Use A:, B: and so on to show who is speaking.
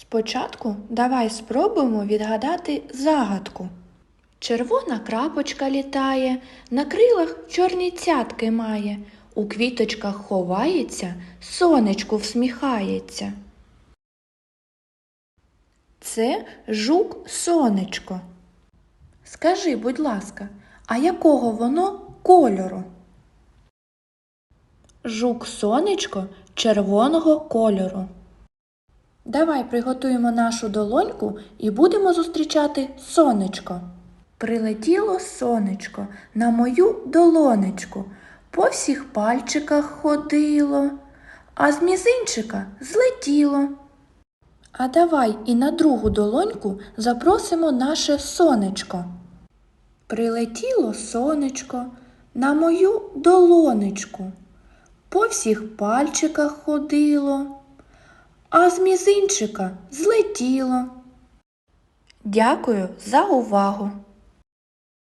A: Спочатку давай спробуємо відгадати загадку. Червона крапочка літає, на крилах чорні цятки має, у квіточках ховається, сонечку всміхається. Це жук сонечко. Скажи, будь ласка, а якого воно кольору? Жук сонечко червоного кольору. Давай приготуємо нашу долоньку і будемо зустрічати сонечко. Прилетіло сонечко на мою долонечку, по всіх пальчиках ходило, а з мізинчика злетіло. А давай і на другу долоньку запросимо наше сонечко. Прилетіло сонечко на мою долонечку, по всіх пальчиках ходило, а з мізинчика злетіло. Дякую за увагу!